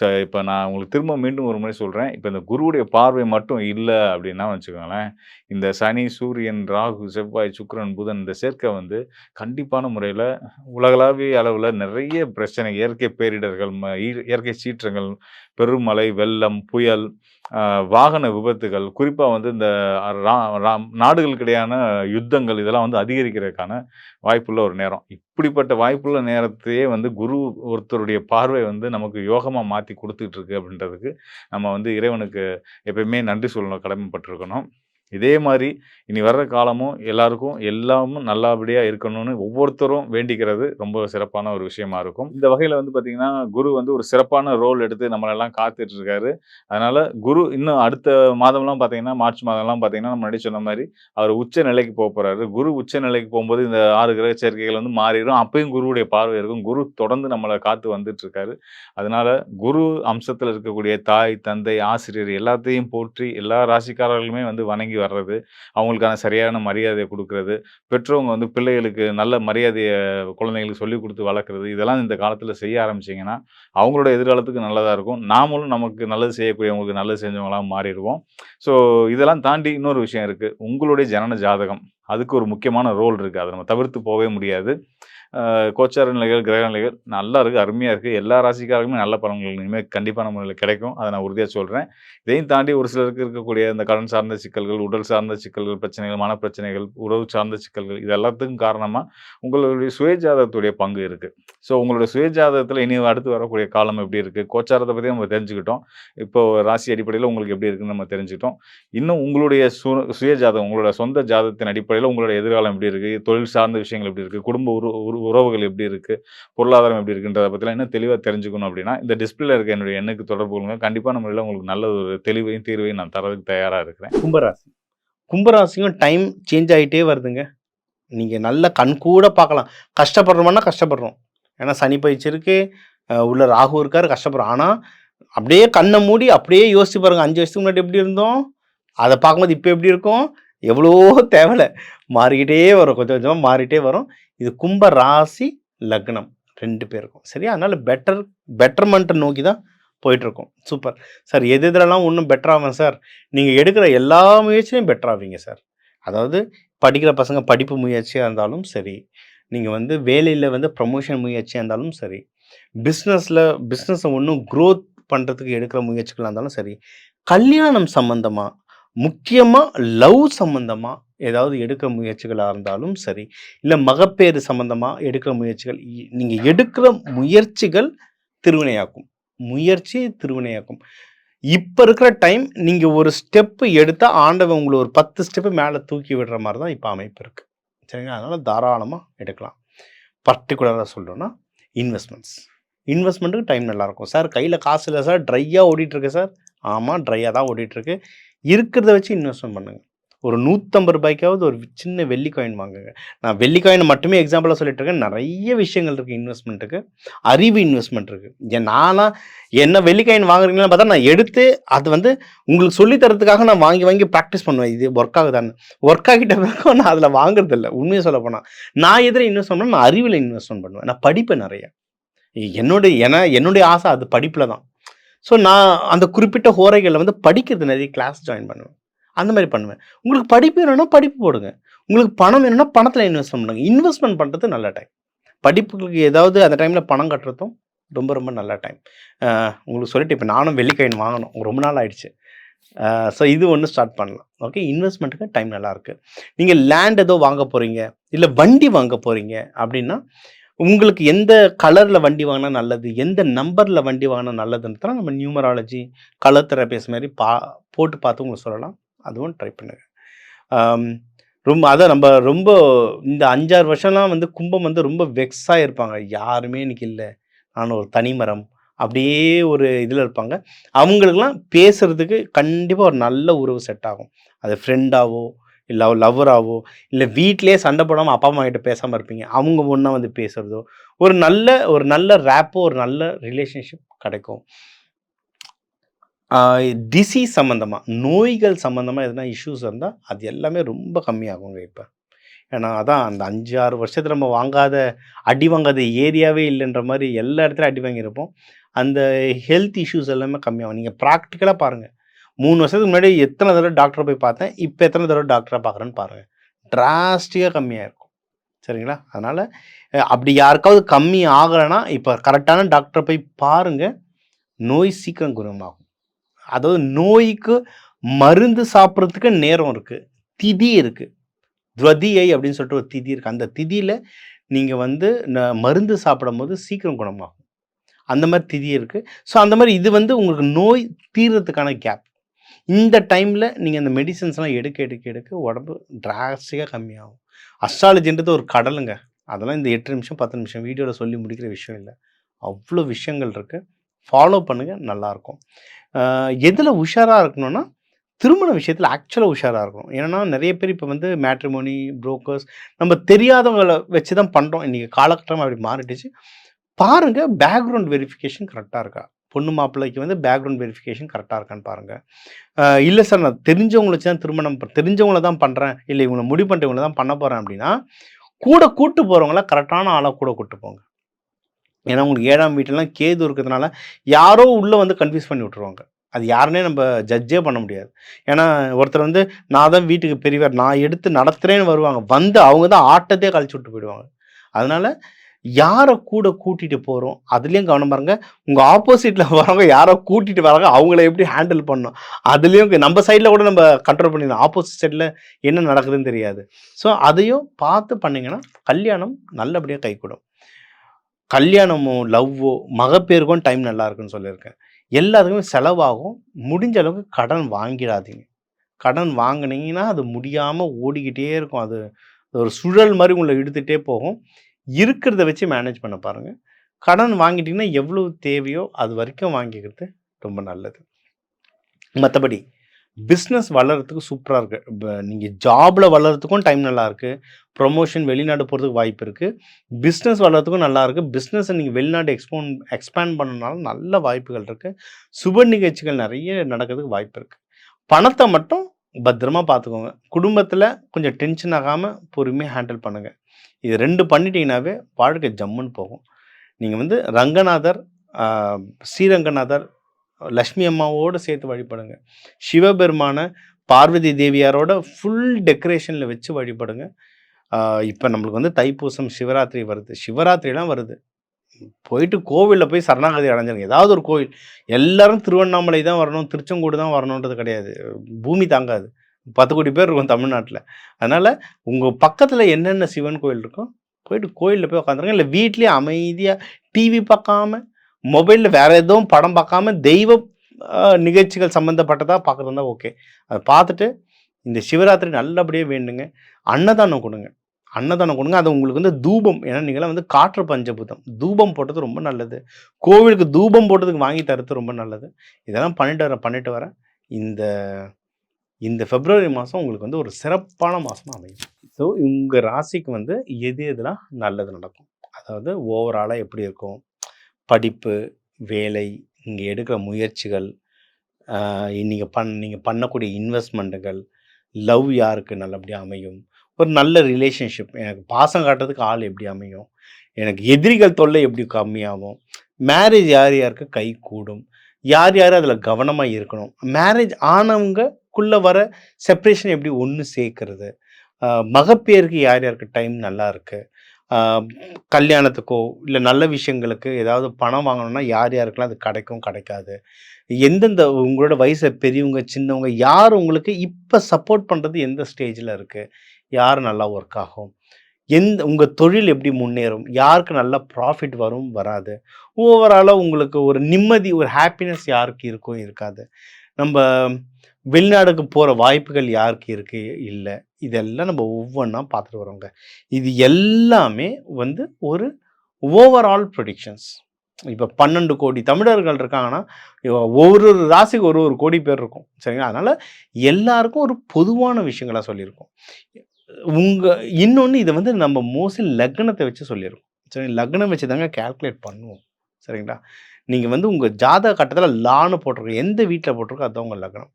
A: ஸோ இப்போ நான் உங்களுக்கு திரும்ப மீண்டும் ஒரு முறை சொல்கிறேன் இப்போ இந்த குருவுடைய பார்வை மட்டும் இல்லை அப்படின்னா வச்சுக்கோங்களேன். இந்த சனி சூரியன் ராகு செவ்வாய் சுக்கரன் புதன் இந்த சேர்க்கை வந்து கண்டிப்பான முறையில் உலகளாவிய அளவில் நிறைய பிரச்சனை. இயற்கை பேரிடர்கள் ம- இயற்கை சீற்றங்கள் பெருமழை வெள்ளம் புயல் வாகன விபத்துகள் குறிப்பாக வந்து இந்த ரா- நாடுகளுக்கிடையான யுத்தங்கள் இதெல்லாம் வந்து அதிகரிக்கிறதுக்கான வாய்ப்புள்ள ஒரு நேரம். இப்படிப்பட்ட வாய்ப்புள்ள நேரத்தையே வந்து குரு ஒருத்தருடைய பார்வை வந்து நமக்கு யோகமாக மாற்றி கொடுத்துட்டு இருக்கு அப்படின்றதுக்கு நம்ம வந்து இறைவனுக்கு எப்பயுமே நன்றி சொல்லணும் கடமைப்பட்டிருக்கணும். இதே மாதிரி இனி வர்ற காலமும் எல்லாருக்கும் எல்லாமும் நல்லபடியாக இருக்கணும்னு ஒவ்வொருத்தரும் வேண்டிக்கிறது ரொம்ப சிறப்பான ஒரு விஷயமா இருக்கும். இந்த வகையில் வந்து பார்த்திங்கன்னா குரு வந்து ஒரு சிறப்பான ரோல் எடுத்து நம்மளெல்லாம் காத்துட்ருக்காரு. அதனால் குரு இன்னும் அடுத்த மாதம்லாம் பார்த்திங்கன்னா மார்ச் மாதம்லாம் பார்த்திங்கன்னா நம்ம முன்னாடி சொன்ன மாதிரி அவர் உச்ச நிலைக்கு போக போகிறாரு குரு உச்ச நிலைக்கு போகும்போது இந்த ஆறு கிரக சேர்க்கைகள் வந்து மாறிடும். அப்பயும் குருவுடைய பார்வை இருக்கும். குரு தொடர்ந்து நம்மளை காத்து வந்துட்டுருக்காரு அதனால் குரு அம்சத்தில் இருக்கக்கூடிய தாய் தந்தை ஆசிரியர் எல்லாத்தையும் போற்றி எல்லா ராசிக்காரர்களுமே வந்து வணங்கி வர்றது அவங்களுக்கான சரியான மரியாதையை கொடுக்கறது பெற்றவங்க வந்து பிள்ளைகளுக்கு நல்ல மரியாதையை குழந்தைங்களுக்கு சொல்லி கொடுத்து வளர்க்குறது இதெல்லாம் இந்த காலத்தில் செய்ய ஆரம்பிச்சிங்கன்னா அவங்களோட எதிர்காலத்துக்கு நல்லதாக இருக்கும். நாமளும் நமக்கு நல்லது செய்யக்கூடியவங்களுக்கு நல்லது செஞ்சவங்களாம் மாறிடுவோம். ஸோ இதெல்லாம் தாண்டி இன்னொரு விஷயம் இருக்குது உங்களுடைய ஜனன ஜாதகம் அதுக்கு ஒரு முக்கியமான ரோல் இருக்குது அதை நம்ம தவிர்த்து போகவே முடியாது. கோச்சார நிலைகள் கிரக நிலைகள் நல்லா இருக்குது அருமையாக இருக்குது எல்லா ராசிக்காரருக்குமே நல்ல பலன்கள் இனிமேல் கண்டிப்பான முறையில் கிடைக்கும். அதை நான் உறுதியாக சொல்கிறேன் இதையும் தாண்டி ஒரு சிலருக்கு இருக்கக்கூடிய இந்த கடன் சார்ந்த சிக்கல்கள் உடல் சார்ந்த சிக்கல்கள் பிரச்சனைகள் மனப்பிரச்சனைகள் உறவு சார்ந்த சிக்கல்கள் இது எல்லாத்துக்கும் காரணமாக உங்களுடைய சுயஜாதகத்துடைய பங்கு இருக்குது ஸோ உங்களுடைய சுயஜாதகத்தில் இனி அடுத்து வரக்கூடிய காலம் எப்படி இருக்குது கோச்சாரத்தை பற்றி நம்ம தெரிஞ்சுக்கிட்டோம். இப்போ ராசி அடிப்படையில் உங்களுக்கு எப்படி இருக்குன்னு நம்ம தெரிஞ்சுக்கிட்டோம். இன்னும் உங்களுடைய சு சுயஜாதகம் உங்களோட சொந்த ஜாதகத்தின் அடிப்படையில் உங்களோட எதிர்காலம் எப்படி இருக்குது தொழில் சார்ந்த விஷயங்கள் எப்படி இருக்குது குடும்ப உரு உரு- உறவுகள் எப்படி இருக்குது பொருளாதாரம் எப்படி இருக்குன்றத பற்றிலாம் இன்னும் தெளிவாக தெரிஞ்சுக்கணும் அப்படின்னா இந்த டிஸ்பிளேல இருக்க என்னுடைய எண்ணுக்கு தொடர்பு கொள்ளுங்க. கண்டிப்பான முறையில் உங்களுக்கு நல்ல ஒரு தெளிவையும் தீர்வையும் நான் தரதுக்கு தயாராக இருக்கிறேன்.
B: கும்பராசி. கும்பராசியும் டைம் சேஞ்ச் ஆகிட்டே வருதுங்க. நீங்கள் நல்ல கண்கூட பார்க்கலாம். கஷ்டப்படுறோம்னா கஷ்டப்படுறோம். ஏன்னா சனி பயிற்சி இருக்குது உள்ள ராகு இருக்கார் கஷ்டப்படுறோம். ஆனால் அப்படியே கண்ணை மூடி அப்படியே யோசிச்சு பாருங்கள் அஞ்சு வருஷத்துக்கு முன்னாடி எப்படி இருந்தோம்? அதை பார்க்கும்போது இப்போ எப்படி இருக்கும்? எவ்வளோ தேவையில்லை மாறிக்கிட்டே வரும். கொஞ்சம் கொஞ்சமாக மாறிட்டே வரும். இது கும்ப ராசி லக்னம் ரெண்டு பேருக்கும் சரியா? அதனால் பெட்டர் பெட்டர்மெண்ட்டை நோக்கி தான் போயிட்டுருக்கோம். சூப்பர் சார் எது எதுலலாம் ஒன்றும் பெட்டர் ஆகும் சார் நீங்கள் எடுக்கிற எல்லா முயற்சியும் பெட்டர் ஆவீங்க சார் அதாவது படிக்கிற பசங்க படிப்பு முயற்சியாக இருந்தாலும் சரி நீங்கள் வந்து வேலையில் வந்து ப்ரமோஷன் முயற்சியாக இருந்தாலும் சரி பிஸ்னஸில் பிஸ்னஸை ஒன்றும் க்ரோத் பண்ணுறதுக்கு எடுக்கிற முயற்சிகளாக இருந்தாலும் சரி கல்யாணம் சம்மந்தமாக முக்கியமாக லவ் சம்மந்தமாக ஏதாவது எடுக்க முயற்சிகளாக இருந்தாலும் சரி இல்லை மகப்பேறு சம்மந்தமாக எடுக்கிற முயற்சிகள் நீங்கள் எடுக்கிற முயற்சிகள் திருவினையாக்கும். முயற்சி திருவினையாக்கும். இப்போ இருக்கிற டைம் நீங்கள் ஒரு ஸ்டெப்பு எடுத்தால் ஆண்டவன் உங்களை ஒரு பத்து ஸ்டெப்பு மேலே தூக்கி விடுற மாதிரி தான் இப்போ அமைப்பு இருக்குது சரிங்களா? அதனால் தாராளமாக எடுக்கலாம். பர்டிகுலராக சொல்லணும்னா இன்வெஸ்ட்மெண்ட்ஸ் இன்வெஸ்ட்மெண்ட்டுக்கு டைம் நல்லாயிருக்கும். சார் கையில் காசு இல்லை சார் ட்ரையாக ஓடிட்டுருக்கு சார். ஆமாம் ட்ரையாக தான் ஓடிட்டுருக்கு இருக்கிறத வச்சு இன்வெஸ்ட்மெண்ட் பண்ணுங்கள் ஒரு நூற்றம்பது ரூபாய்க்காவது ஒரு சின்ன வெள்ளி காயின் வாங்குங்க. நான் வெள்ளி காயின் மட்டுமே எக்ஸாம்பிளாக சொல்லிட்டு இருக்கேன் நிறைய விஷயங்கள் இருக்குது இன்வெஸ்ட்மெண்ட்டுக்கு அறிவு இன்வெஸ்ட்மெண்ட் இருக்குது ஏன் நானாக என்ன வெள்ளி காயின் வாங்குறீங்கன்னு பார்த்தா நான் எடுத்து அது வந்து உங்களுக்கு சொல்லித்தரத்துக்காக நான் வாங்கி வாங்கி ப்ராக்டிஸ் பண்ணுவேன். இது ஒர்க் ஆகுதான்னு. ஒர்க் ஆகிட்ட பிறகு நான் அதில் வாங்குறது இல்லை உண்மையை சொல்ல போனால் நான் எதில் இன்வெஸ்ட் பண்ணேன் நான் அறிவில் இன்வெஸ்ட்மெண்ட் பண்ணுவேன். நான் படிப்பேன் நிறைய. என்னுடைய ஏன்னா என்னுடைய ஆசை அது படிப்பில் தான். ஸோ நான் அந்த குறிப்பிட்ட ஹோரைகளில் வந்து படிக்கிறது நிறைய கிளாஸ் ஜாயின் பண்ணுவேன். அந்த மாதிரி பண்ணுவேன். உங்களுக்கு படிப்பு வேணும்னா படிப்பு போடுங்க. உங்களுக்கு பணம் வேணும்னா பணத்தில் இன்வெஸ்ட் பண்ணுங்க. இன்வெஸ்ட்மெண்ட் பண்ணுறது நல்ல டைம் படிப்புகளுக்கு ஏதாவது அந்த டைமில் பணம் கட்டுறதும் ரொம்ப ரொம்ப நல்ல டைம் உங்களுக்கு சொல்லிட்டு இப்போ நானும் வெள்ளிக்காயின் வாங்கணும். ரொம்ப நாள் ஆயிடுச்சு. ஸோ இது ஒன்று ஸ்டார்ட் பண்ணலாம். ஓகே இன்வெஸ்ட்மெண்ட்டுக்கு டைம் நல்லாயிருக்கு நீங்கள் லேண்ட் ஏதோ வாங்க போகிறீங்க இல்லை வண்டி வாங்க போகிறீங்க அப்படின்னா உங்களுக்கு எந்த கலரில் வண்டி வாங்கினா நல்லது? எந்த நம்பரில் வண்டி வாங்கினா நல்லதுன்றதுலாம் நம்ம நியூமராலஜி கலர் தெரப்பிஸ் மாதிரி பா போட்டு பார்த்து உங்களுக்கு சொல்லலாம். அதுவும் ட்ரை பண்ணுங்க. ரொம்ப அதான் நம்ம ரொம்ப இந்த அஞ்சாறு வருஷம்லாம் வந்து கும்பம் வந்து ரொம்ப வெக்ஸாக இருப்பாங்க. யாருமே இன்னைக்கு இல்லை. நான் ஒரு தனிமரம் அப்படியே ஒரு இதில் இருப்பாங்க. அவங்களுக்கெல்லாம் பேசுகிறதுக்கு கண்டிப்பாக ஒரு நல்ல உறவு செட் ஆகும். அது ஃப்ரெண்டாவோ இல்லை லவ்வராகவோ இல்லை வீட்டிலேயே சண்டை போடாமல் அப்பா அம்மா கிட்ட பேசாமல் இருப்பீங்க. அவங்க ஒன்றா வந்து பேசுகிறதோ ஒரு நல்ல ஒரு நல்ல ரேப்போ ஒரு நல்ல ரிலேஷன்ஷிப் கிடைக்கும். டிசீஸ் சம்மந்தமாக நோய்கள் சம்மந்தமாக எதனா இஷ்யூஸ் இருந்தால் அது எல்லாமே ரொம்ப கம்மியாகுங்க இப்போ. ஏன்னா அதான் அந்த அஞ்சு ஆறு வருஷத்தில் நம்ம வாங்காத அடி வாங்காத ஏரியாவே இல்லைன்ற மாதிரி எல்லா இடத்துலையும் அடி வாங்கியிருப்போம். அந்த ஹெல்த் இஷ்யூஸ் எல்லாமே கம்மியாகும். நீங்கள் ப்ராக்டிக்கலாக பாருங்கள் மூணு வருஷத்துக்கு முன்னாடி எத்தனை தடவை டாக்டரை போய் பார்த்தேன் இப்போ எத்தனை தடவை டாக்டரை பார்க்குறேன்னு பாருங்கள் டிராஸ்டிக்காக கம்மியாக இருக்கும். சரிங்களா? அதனால் அப்படி யாருக்காவது கம்மி ஆகலைன்னா இப்போ கரெக்டான டாக்டரை போய் பாருங்கள் நோய் சீக்கிரம் குணமாகும். அதாவது நோய்க்கு மருந்து சாப்பிட்றதுக்கு நேரம் இருக்குது திதி இருக்குது துவதியை அப்படின்னு சொல்லிட்டு ஒரு திதி இருக்குது அந்த திதியில் நீங்கள் வந்து ந- மருந்து சாப்பிடும்போது சீக்கிரம் குணமாகும். அந்த மாதிரி திதி இருக்குது ஸோ அந்த மாதிரி இது வந்து உங்களுக்கு நோய் தீர்றதுக்கான கேப் இந்த டைமில் நீங்கள் அந்த மெடிசன்ஸ்லாம் எடுக்க எடுக்க எடுக்க உடம்பு டிராஸ்டிக்காக கம்மியாகும். அஸ்ட்ராலஜின்றது ஒரு கடலுங்க. அதெல்லாம் இந்த எட்டு நிமிஷம் பத்து நிமிஷம் வீடியோவில் சொல்லி முடிக்கிற விஷயம் இல்லை. அவ்வளோ விஷயங்கள் இருக்குது ஃபாலோ பண்ணுங்கள் நல்லாயிருக்கும் எதில் உஷாராக இருக்கணும்னா திருமண விஷயத்தில் ஆக்சுவலாக உஷாராக இருக்கும் ஏன்னா நிறைய பேர் இப்போ வந்து மேட்ரிமோனி புரோக்கர்ஸ் நம்ம தெரியாதவங்களை வச்சு தான் பண்ணுறோம் இன்றைக்கி காலகட்டம் அப்படி மாறிடுச்சு. பாருங்கள் பேக்ரவுண்ட் வெரிஃபிகேஷன் கரெக்டாக இருக்கா? பொண்ணு மாப்பிள்ளைக்கு வந்து பேக்ரவுண்ட் வெரிஃபிகேஷன் கரெக்டாக இருக்கான்னு பாருங்கள் இல்லை சார் நான் தெரிஞ்சவங்களை வச்சு தான் திருமணம் தெரிஞ்சவங்களை தெரிஞ்சவங்கள தான் பண்ணுறேன் இல்லை இவங்களை முடிவு பண்ணிட்டு இவங்களை தான் பண்ண போகிறேன் அப்படின்னா கூட கூட்டு போகிறவங்கள கரெக்டான ஆளாக கூட கூட்டு போங்க. ஏன்னா உங்களுக்கு ஏழாம் வீட்டிலலாம் கேது இருக்கிறதுனால யாரோ உள்ளே வந்து கன்ஃபியூஸ் பண்ணி விட்ருவாங்க அது யாருன்னே நம்ம ஜட்ஜே பண்ண முடியாது. ஏன்னா ஒருத்தர் வந்து நான் தான் வீட்டுக்கு பெரியவர் நான் எடுத்து நடத்துகிறேன்னு வருவாங்க. வந்து அவங்க தான் ஆட்டத்தையே கழிச்சு விட்டு போயிடுவாங்க. அதனால் யாரை கூட கூட்டிகிட்டு போகிறோம் அதுலேயும் கவனம் பாருங்க. உங்கள் ஆப்போசிட்டில் வரவங்க யாரோ கூட்டிகிட்டு வராங்க அவங்கள எப்படி ஹேண்டில் பண்ணணும்? அதுலேயும் நம்ம சைடில் கூட நம்ம கண்ட்ரோல் பண்ணிடணும். ஆப்போசிட் சைடில் என்ன நடக்குதுன்னு தெரியாது. ஸோ அதையும் பார்த்து பண்ணிங்கன்னா கல்யாணம் நல்லபடியாக கைக்கூடும் கல்யாணமோ லவ்வோ மகப்பேருக்கும் டைம் நல்லா இருக்குன்னு சொல்லியிருக்கேன். எல்லாத்துக்குமே செலவாகும். முடிஞ்ச அளவுக்கு கடன் வாங்கிடாதீங்க. கடன் வாங்குனீங்கன்னா அது முடியாமல் ஓடிக்கிட்டே இருக்கும். அது ஒரு சுழல் மாதிரி உங்களை இழுத்துகிட்டே போகும். இருக்கிறத வச்சு மேனேஜ் பண்ண பாருங்கள் கடன் வாங்கிட்டிங்கன்னா எவ்வளோ தேவையோ அது வரைக்கும் வாங்கிக்கிறது ரொம்ப நல்லது. மற்றபடி பிஸ்னஸ் வளர்கிறதுக்கு சூப்பராக இருக்குது நீங்கள் ஜாபில் வளர்கிறதுக்கும் டைம் நல்லாயிருக்கு ப்ரொமோஷன் வெளிநாடு போகிறதுக்கு வாய்ப்பு இருக்குது பிஸ்னஸ் வளர்கிறதுக்கும் நல்லாயிருக்கு பிஸ்னஸை நீங்கள் வெளிநாடு எக்ஸ்போன் எக்ஸ்பேண்ட் பண்ணனால நல்ல வாய்ப்புகள் இருக்குது சுப நிகழ்ச்சிகள் நிறைய நடக்கிறதுக்கு வாய்ப்பு இருக்குது பணத்தை மட்டும் பத்திரமா பார்த்துக்கோங்க குடும்பத்தில் கொஞ்சம் டென்ஷன் ஆகாமல் பொறுமையாக ஹேண்டில் பண்ணுங்கள் இது ரெண்டு பண்ணிட்டீங்கன்னாவே வாழ்க்கை ஜம்முன்னு போகும். நீங்கள் வந்து ரங்கநாதர் ஸ்ரீரங்கநாதர் லக்ஷ்மி அம்மாவோடு சேர்த்து வழிபடுங்க. சிவபெருமான பார்வதி தேவியாரோட ஃபுல் டெக்கரேஷனில் வச்சு வழிபடுங்க. இப்போ நம்மளுக்கு வந்து தைப்பூசம் சிவராத்திரி வருது. சிவராத்திரிலாம் வருது. போயிட்டு கோவிலில் போய் சரணாகதி அடைஞ்சிருங்க. ஏதாவது ஒரு கோவில். எல்லாரும் திருவண்ணாமலை தான் வரணும் திருச்செங்கோடு தான் வரணுன்றது கிடையாது. பூமி தாங்காது. பத்து கோடி பேர் இருக்கும் தமிழ்நாட்டில். அதனால் உங்கள் பக்கத்தில் என்னென்ன சிவன் கோயில் இருக்கோ போயிட்டு கோயிலில் போய் உட்காந்துருங்க இல்லை வீட்லேயே அமைதியாக டிவி பார்க்காம மொபைலில் வேறு எதுவும் படம் பார்க்காம தெய்வ நிகழ்ச்சிகள் சம்மந்தப்பட்டதாக பார்க்குறதா ஓகே. அதை பார்த்துட்டு இந்த சிவராத்திரி நல்லபடியாக வேண்டுங்க. அன்னதானம் கொடுங்க. அன்னதானம் கொடுங்க. அது உங்களுக்கு வந்து தூபம். ஏன்னா நீங்களாம் வந்து காற்று பஞ்சபூதம். தூபம் போட்டது ரொம்ப நல்லது. கோவிலுக்கு தூபம் போட்டதுக்கு வாங்கி தரது ரொம்ப நல்லது. இதெல்லாம் பண்ணிட்டு வரேன் பண்ணிட்டு வரேன் இந்த இந்த பிப்ரவரி மாதம் உங்களுக்கு வந்து ஒரு சிறப்பான மாதமாக அமையும். ஸோ உங்கள் ராசிக்கு வந்து எது எதுலாம் நல்லது நடக்கும்? அதாவது ஓவராலாக எப்படி இருக்கும்? படிப்பு வேலை இங்கே எடுக்கிற முயற்சிகள் நீங்கள் பண் நீங்கள் பண்ணக்கூடிய இன்வெஸ்ட்மெண்ட்டுகள் லவ் யாருக்கு நல்லபடியாக அமையும்? ஒரு நல்ல ரிலேஷன்ஷிப் எனக்கு பாசம் காட்டுறதுக்கு ஆள் எப்படி அமையும்? எனக்கு எதிரிகள் தொல்லை எப்படி கம்மியாகும்? மேரேஜ் யார் யாருக்கு கை கூடும்? யார் யார் அதில் கவனமாக இருக்கணும்? மேரேஜ் ஆனவங்கக்குள்ளே வர செப்ரேஷன் எப்படி ஒன்று சேர்க்கறது? மகப்பேருக்கு யார் யாருக்கு டைம் நல்லா இருக்குது கல்யாணத்துக்கோ இல்லை நல்ல விஷயங்களுக்கு ஏதாவது பணம் வாங்கணும்னா யார் யாருக்கெல்லாம் அது கிடைக்கும் கிடைக்காது. எந்தெந்த உங்களோட வயசை பெரியவங்க சின்னவங்க யார் உங்களுக்கு இப்போ சப்போர்ட் பண்ணுறது எந்த ஸ்டேஜில் இருக்குது யார் நல்லா ஒர்க் ஆகும்? எந்த உங்கள் தொழில் எப்படி முன்னேறும்? யாருக்கு நல்ல ப்ராஃபிட் வரும் வராது? ஓவராலாக உங்களுக்கு ஒரு நிம்மதி ஒரு ஹாப்பினஸ் யாருக்கு இருக்கும் இருக்காது. நம்ம வெளிநாடுக்கு போகிற வாய்ப்புகள் யாருக்கு இருக்கு? இல்லை. இதெல்லாம் நம்ம ஒவ்வொன்றா பார்த்துட்டு வரோங்க இது எல்லாமே வந்து ஒரு ஓவரால் ப்ரொடிக்ஷன்ஸ் இப்போ பன்னெண்டு கோடி தமிழர்கள் இருக்காங்கன்னா ஒவ்வொரு ராசிக்கு ஒரு ஒரு கோடி பேர் இருக்கும். சரிங்களா? அதனால் எல்லாருக்கும் ஒரு பொதுவான விஷயங்களாக சொல்லியிருக்கோம். உங்கள் இன்னொன்று இதை வந்து நம்ம மோஸ்ட்லி லக்னத்தை வச்சு சொல்லியிருக்கோம். சரி லக்னம் வச்சு தாங்க கேல்குலேட் பண்ணுவோம். சரிங்களா? நீங்கள் வந்து உங்கள் ஜாதக கட்டத்தில் லான்னு போட்டிருக்கோம் எந்த வீட்டில் போட்டிருக்கோ அதுதான் உங்கள் லக்னம்.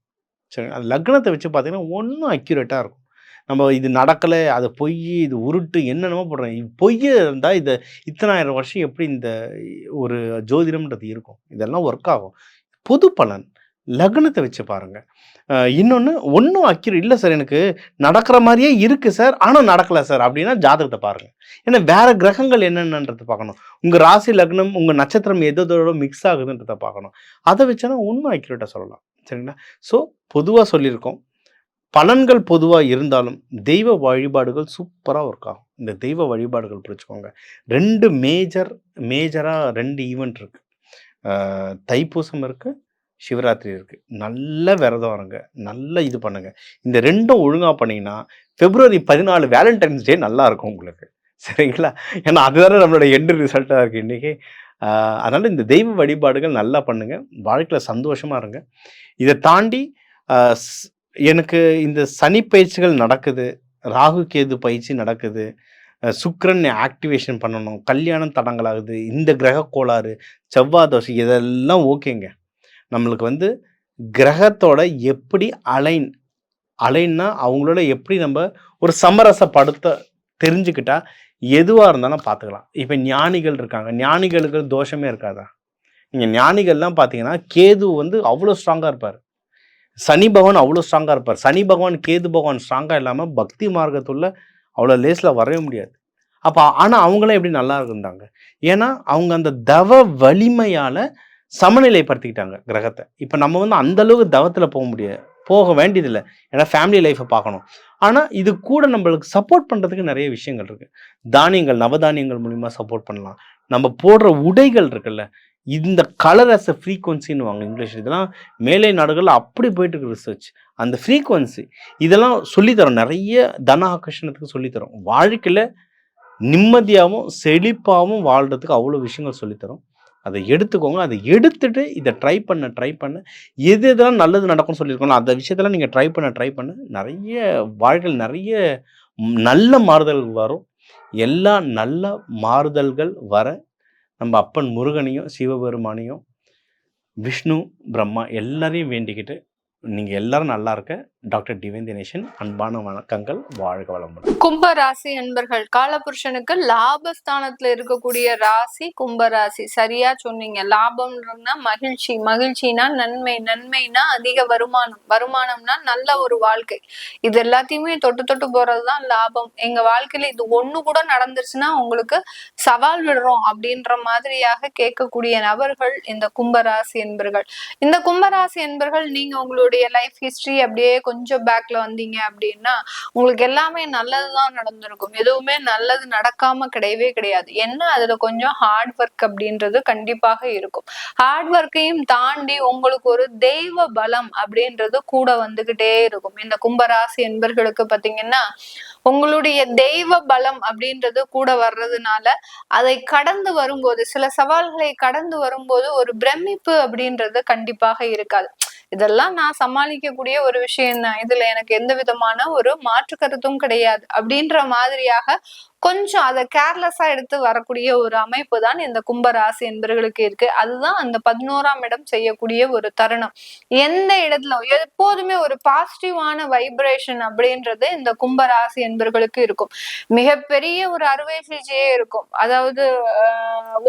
B: சரிங்களா? அந்த லக்னத்தை வச்சு பார்த்தீங்கன்னா ஒன்றும் அக்யூரேட்டாக இருக்கும். நம்ம இது நடக்கலை அது பொய் இது உருட்டு என்னென்னமோ போடுறோம் இது பொய் இருந்தால் இதை இத்தனாயிரம் வருஷம் எப்படி இந்த ஒரு ஜோதிடம்ன்றது இருக்கும்? இதெல்லாம் ஒர்க் ஆகும். பொது பலன் லக்னத்தை வச்சு பாருங்கள் இன்னொன்று ஒன்றும் அக்யூரேட் இல்லை சார் எனக்கு. நடக்கிற மாதிரியே இருக்குது சார் ஆனால் நடக்கலை சார் அப்படின்னா ஜாதகத்தை பாருங்கள் ஏன்னா வேறு கிரகங்கள் என்னென்னன்றதை பார்க்கணும். உங்கள் ராசி லக்னம் உங்கள் நட்சத்திரம் எதோட மிக்ஸ் ஆகுதுன்றதை பார்க்கணும். அதை வச்சோன்னா ஒன்றும் அக்யூரேட்டாக சொல்லலாம். சரிங்களா? ஸோ பொதுவாக சொல்லியிருக்கோம். பலன்கள் பொதுவாக இருந்தாலும் தெய்வ வழிபாடுகள் சூப்பராக ஒர்க் ஆகும். இந்த தெய்வ வழிபாடுகள் பிடிச்சிக்கோங்க ரெண்டு மேஜர் மேஜராக ரெண்டு ஈவெண்ட் இருக்குது தைப்பூசம் இருக்குது சிவராத்திரி இருக்குது நல்ல விரதம் இருங்க. நல்ல இது பண்ணுங்க. இந்த ரெண்டும் ஒழுங்காக பண்ணிங்கன்னா பிப்ரவரி பதினாலு வேலண்டைன்ஸ் டே நல்லா இருக்கும் உங்களுக்கு. சரிங்களா? ஏன்னா அதுதானே நம்மளோட எண்டு ரிசல்ட்டாக இருக்கு இன்றைக்கி அதனால் இந்த தெய்வ வழிபாடுகள் நல்லா பண்ணுங்கள் வாழ்க்கையில் சந்தோஷமாக இருங்க. இதை தாண்டி எனக்கு இந்த சனி பயிற்சிகள் நடக்குது ராகு கேது பயிற்சி நடக்குது சுக்கரன் ஆக்டிவேஷன் பண்ணணும் கல்யாணம் தடங்களாகுது இந்த கிரக கோளாறு செவ்வாய் தோசை இதெல்லாம் ஓகேங்க. நம்மளுக்கு வந்து கிரகத்தோட எப்படி அலைன் அலைன்னா அவங்களோட எப்படி நம்ம ஒரு சமரசப்படுத்த தெரிஞ்சுக்கிட்டா எதுவாக இருந்தாலும் பார்த்துக்கலாம். இப்போ ஞானிகள் இருக்காங்க ஞானிகளுக்கு தோஷமே இருக்காதா? நீங்கள் ஞானிகள்லாம் பார்த்தீங்கன்னா கேது வந்து அவ்வளோ ஸ்ட்ராங்காக இருப்பார். சனி பகவான் அவ்வளோ ஸ்ட்ராங்காக இருப்பார். சனி பகவான் கேது பகவான் ஸ்ட்ராங்காக இல்லாமல் பக்தி மார்க்கத்துள்ள அவ்வளோ லேஸில் வரவே முடியாது. அப்போ ஆனால் அவங்களாம் எப்படி நல்லா இருந்தாங்க? ஏன்னா அவங்க அந்த தவ வலிமையால் சமநிலைப்படுத்திக்கிட்டாங்க கிரகத்தை. இப்போ நம்ம வந்து அந்த அளவுக்கு தவத்தில் போக முடியாது போக வேண்டியதில்லை. ஏன்னா ஃபேமிலி லைஃப்பை பார்க்கணும். ஆனால் இது கூட நம்மளுக்கு சப்போர்ட் பண்ணுறதுக்கு நிறைய விஷயங்கள் இருக்குது தானியங்கள் நவதானியங்கள் மூலிமா சப்போர்ட் பண்ணலாம். நம்ம போடுற உடைகள் இருக்குல்ல இந்த கலர் அஸ் அ ஃப்ரீக்வன்சின்னு வாங்க இங்கிலீஷ் இதெல்லாம் மேலை நாடுகளில் அப்படி போயிட்டு இருக்கு ரிசர்ச் அந்த ஃப்ரீக்வன்சி இதெல்லாம் சொல்லித்தரோம். நிறைய தன ஆகர்ஷணத்துக்கு சொல்லித்தரோம். வாழ்க்கையில் நிம்மதியாகவும் செழிப்பாகவும் வாழ்கிறதுக்கு அவ்வளோ விஷயங்கள் சொல்லித்தரும். அதை எடுத்துக்கோங்க. அதை எடுத்துட்டு இதை ட்ரை பண்ண ட்ரை பண்ண. எது எதெல்லாம் நல்லது நடக்கும்னு சொல்லியிருக்கோம் அந்த விஷயத்தெல்லாம் நீங்கள் ட்ரை பண்ண ட்ரை பண்ண. நிறைய வாழ்க்கையில் நிறைய நல்ல மாறுதல்கள் வரும். எல்லா நல்ல மாறுதல்கள் வர நம்ம அப்பன் முருகனையும் சிவபெருமானையும் விஷ்ணு பிரம்மா எல்லாரையும் வேண்டிக்கிட்டு நீங்கள் எல்லோரும் நல்லா இருக்க டாக்டர் டிவேன் தினேஷன் அன்பான வணக்கங்கள் வாழ்க வளமுடன்.
C: கும்ப ராசி என்பர்கள் காலபுருஷனுக்கு லாபஸ்தானத்துல இருக்கக்கூடிய ராசி கும்ப ராசி சரியா சொன்னீங்க. லாபம்னா மகிழ்ச்சி. மகிழ்ச்சினா நன்மை நன்மைனா அதிக வருமானம். வருமானம்னா நல்ல ஒரு வாழ்க்கை. இது எல்லாத்தையுமே தொட்டு தொட்டு போறதுதான் லாபம். எங்க வாழ்க்கையில இது ஒண்ணு கூட நடந்துருச்சுன்னா உங்களுக்கு சவால் விடுறோம் அப்படின்ற மாதிரியாக கேட்கக்கூடிய நபர்கள் இந்த கும்பராசி என்பர்கள் இந்த கும்பராசி என்பர்கள் நீங்க உங்களுடைய லைஃப் ஹிஸ்டரி அப்படியே கொஞ்சம் கொஞ்சம் பேக்ல வந்தீங்க அப்படின்னா உங்களுக்கு எல்லாமே நல்லதுதான் நடந்திருக்கும். எதுவுமே நல்லது நடக்காம கிடையவே கிடையாது. என்ன? அதுல கொஞ்சம் ஹார்ட் ஒர்க் அப்படின்றது கண்டிப்பாக இருக்கும். ஹார்ட் ஒர்க்கையும் தாண்டி உங்களுக்கு ஒரு தெய்வ பலம் அப்படின்றது கூட வந்துகிட்டே இருக்கும். இந்த கும்பராசி என்பர்களுக்கு பாத்தீங்கன்னா உங்களுடைய தெய்வ பலம் அப்படின்றது கூட வர்றதுனால அதை கடந்து வரும்போது சில சவால்களை கடந்து வரும்போது ஒரு பிரமிப்பு அப்படின்றது கண்டிப்பாக இருக்காது. இதெல்லாம் நான் சமாளிக்கக்கூடிய ஒரு விஷயம் தான் இதுல எனக்கு எந்த விதமான ஒரு மாற்று கருத்தும் கிடையாது. அப்படின்ற மாதிரியாக கொஞ்சம் அதை கேர்லெஸ்ஸா எடுத்து வரக்கூடிய ஒரு அமைப்பு தான் இந்த கும்பராசி என்பவர்களுக்கு இருக்கு. அதுதான் அந்த பதினோராம் இடம் செய்யக்கூடிய ஒரு தருணம். எந்த இடத்துல எப்போதுமே ஒரு பாசிட்டிவான வைப்ரேஷன் அப்படின்றது இந்த கும்பராசி என்பவர்களுக்கு இருக்கும். மிகப்பெரிய ஒரு அறுவை சிகிச்சையே இருக்கும். அதாவது